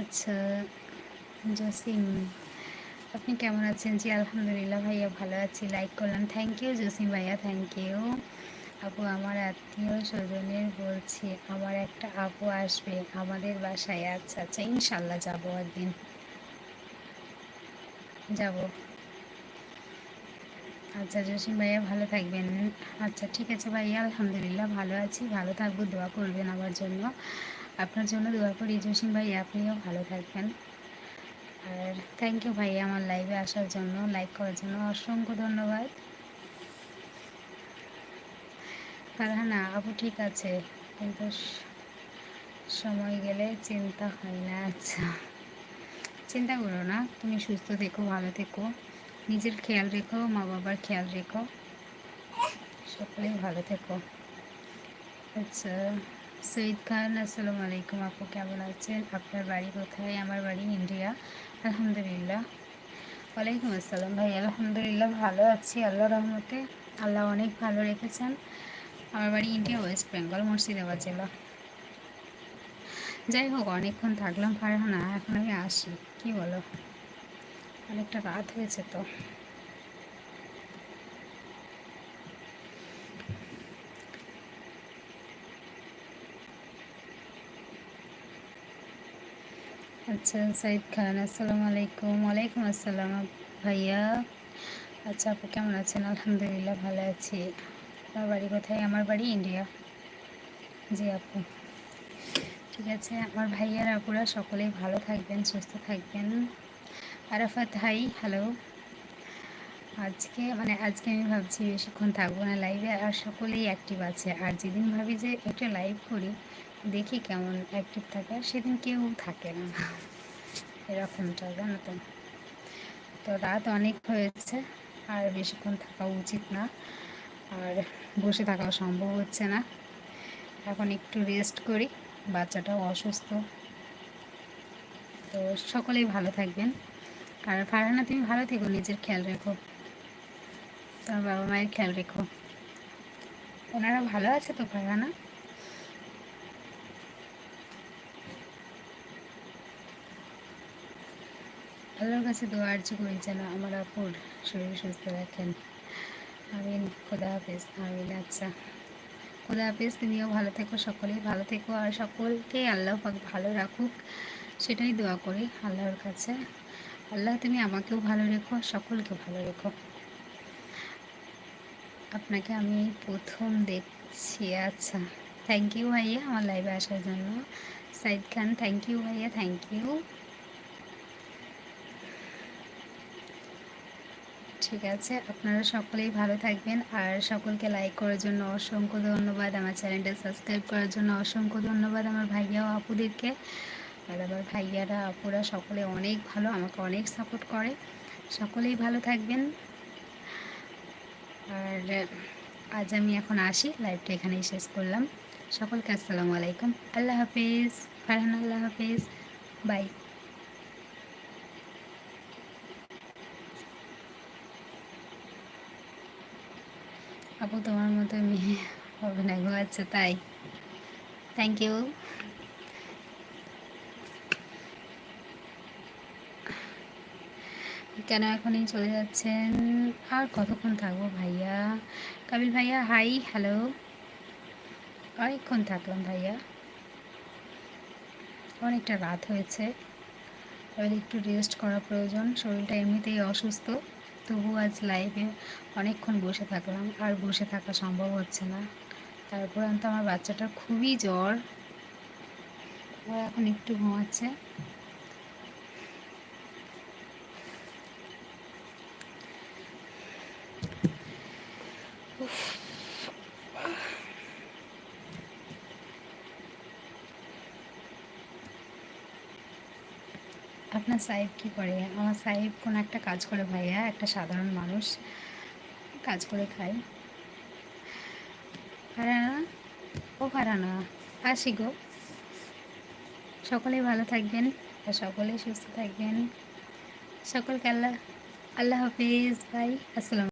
আচ্ছা জসিম, আপনি কেমন আছেন? জি, আলহামদুলিল্লাহ, ভাইয়া ভালো আছি। লাইক করলাম। থ্যাংক ইউ জসিম ভাইয়া থ্যাংক ইউ আপু, আমার আত্মীয় স্বজনের বলছি, আমার একটা আপু আসবে আমাদের বাসায়। আচ্ছা আচ্ছা ইনশাল্লাহ যাব একদিন। যাব। আচ্ছা জসিম ভাইয়া, ভালো থাকবেন। আচ্ছা ঠিক আছে ভাইয়া, আলহামদুলিল্লাহ, ভালো আছি। ভালো থাকব, দোয়া করবেন আমার জন্য। আপনার জন্য দোয়া করি জসিম ভাই, আপনিও ভালো থাকবেন। আর থ্যাংক ইউ ভাই আমার লাইভে আসার জন্য লাইক করার জন্য অসংখ্য ধন্যবাদ। ফারহানা, আপু ঠিক আছে, কিন্তু সময় গেলে চিন্তা হয় না আচ্ছা। চিন্তা করো না, তুমি সুস্থ থেকো, ভালো থেকো। নিজের খেয়াল রেখো মা বাবার খেয়াল রেখো। সকলেই ভালো থেকো। আচ্ছা। সঈদ খান, আসসালামু আলাইকুম আপু, কেমন আছেন? আপনার বাড়ি কোথায়? আমার বাড়ি ইন্ডিয়া। আলহামদুলিল্লাহ। ওয়ালাইকুম আসসালাম ভাই, আলহামদুলিল্লাহ ভালো আছি, আল্লাহ রহমতে। আল্লাহ অনেক ভালো রেখেছেন। আমার বাড়ি ইন্ডিয়া, ওয়েস্ট বেঙ্গল, মুর্শিদাবাদ জেলা। যাই হোক, অনেকক্ষণ থাকলাম না এখন আমি আসি। কি বলো? অনেকটা রাত হয়েছে তো। আচ্ছা সাইদ খান, আসসালামু আলাইকুম। ওয়ালাইকুম আসসালাম ভাইয়া। আচ্ছা আপু কেমন আছেন? আলহামদুলিল্লাহ ভালো আছি। আপনার বাড়ি কোথায়? আমার বাড়ি ইন্ডিয়া। জি, আপু। ঠিক আছে, আমার ভাইয়ার আপুরা সকলেই ভালো থাকবেন, সুস্থ থাকবেন। আরাফাত হাই হ্যালো আজকে মানে আজকে আমি ভাবছি বেশিক্ষণ থাকব না লাইভে আর সকলেই অ্যাক্টিভ আছে। আর যেদিন ভাবি যে একটা লাইভ করি দেখি কেমন অ্যাক্টিভ থাকে। সেদিন কেউ থাকে না। এরকমটা, জানো তো। তো রাত অনেক হয়েছে, আর বেশিক্ষণ থাকা উচিত না। আর বসে থাকাও সম্ভব হচ্ছে না। এখন একটু রেস্ট করি, বাচ্চাটাও অসুস্থ। তো সকলেই ভালো থাকবেন। আর ফারহানা, তুমি ভালো থেকো, নিজের খেয়াল রেখো। তোমার বাবা মায়ের খেয়াল রেখো। ওনারা ভালো আছে তো, ফারহানা? আল্লাহর কাছে দোয়া আর্জি করি যেন আমার আপুর শরীর সুস্থ রাখেন। আমিন, খোদা হাফেজ, আমিন আচ্ছা। খোদা হাফেজ, তুমিও ভালো থেকো, সকলেই ভালো থেকো, আর সকলকেই আল্লাহ পাক ভালো রাখুক, সেটাই দোয়া করি আল্লাহর কাছে। আল্লাহ, তুমি আমাকেও ভালো রেখো, সকলকে ভালো রেখো। আপনাকে আমি প্রথম দেখছি আচ্ছা। থ্যাংক ইউ ভাইয়া, আমার লাইভে আসার জন্য। সাইদ খান থ্যাংক ইউ ভাইয়া থ্যাংক ইউ ঠিক আছে, আপনারা সকলেই ভালো থাকবেন। আর সকলকে লাইক করার জন্য অসংখ্য ধন্যবাদ, আমার চ্যানেলটা সাবস্ক্রাইব করার জন্য অসংখ্য ধন্যবাদ আমার ভাইয়া ও আপুদেরকে। আর আমার ভাইয়ারা, আপুরা সকলে অনেক ভালো, আমাকে অনেক সাপোর্ট করে। সকলেই ভালো থাকবেন। আর আজ আমি এখন আসি লাইভটা এখানেই শেষ করলাম। সকলকে আসসালামু আলাইকুম। আল্লাহ হাফিজ, ফারহান আল্লাহ হাফিজ। বাই আপু তোমার মতো মেয়ে হবে না গো আচ্ছা তাই। থ্যাংক ইউ কেন এখনই চলে যাচ্ছেন? আর কতক্ষণ থাকব ভাইয়া? কাবিল ভাইয়া হাই হ্যালো অনেকক্ষণ থাকলাম ভাইয়া। অনেকটা রাত হয়েছে। এবার একটু রেস্ট করা প্রয়োজন, শরীরটা এমনিতেই অসুস্থ। তবু আজ লাইভে অনেকক্ষণ বসে থাকলাম, আর বসে থাকা সম্ভব হচ্ছে না। তারপর তো আমার বাচ্চাটার খুবই জ্বর। ও এখন একটু ঘুমাচ্ছে। আপনার সাহেব কি করে? আমার সাহেব কোনো একটা কাজ করে ভাইয়া, একটা সাধারণ মানুষ, কাজ করে খায়। ফারানা ও ফারানা আসি গো। সকলেই ভালো থাকবেন আর সকলেই সুস্থ থাকবেন। সকলকে আল্লাহ আল্লাহ হাফিজ, ভাই, আসসালাম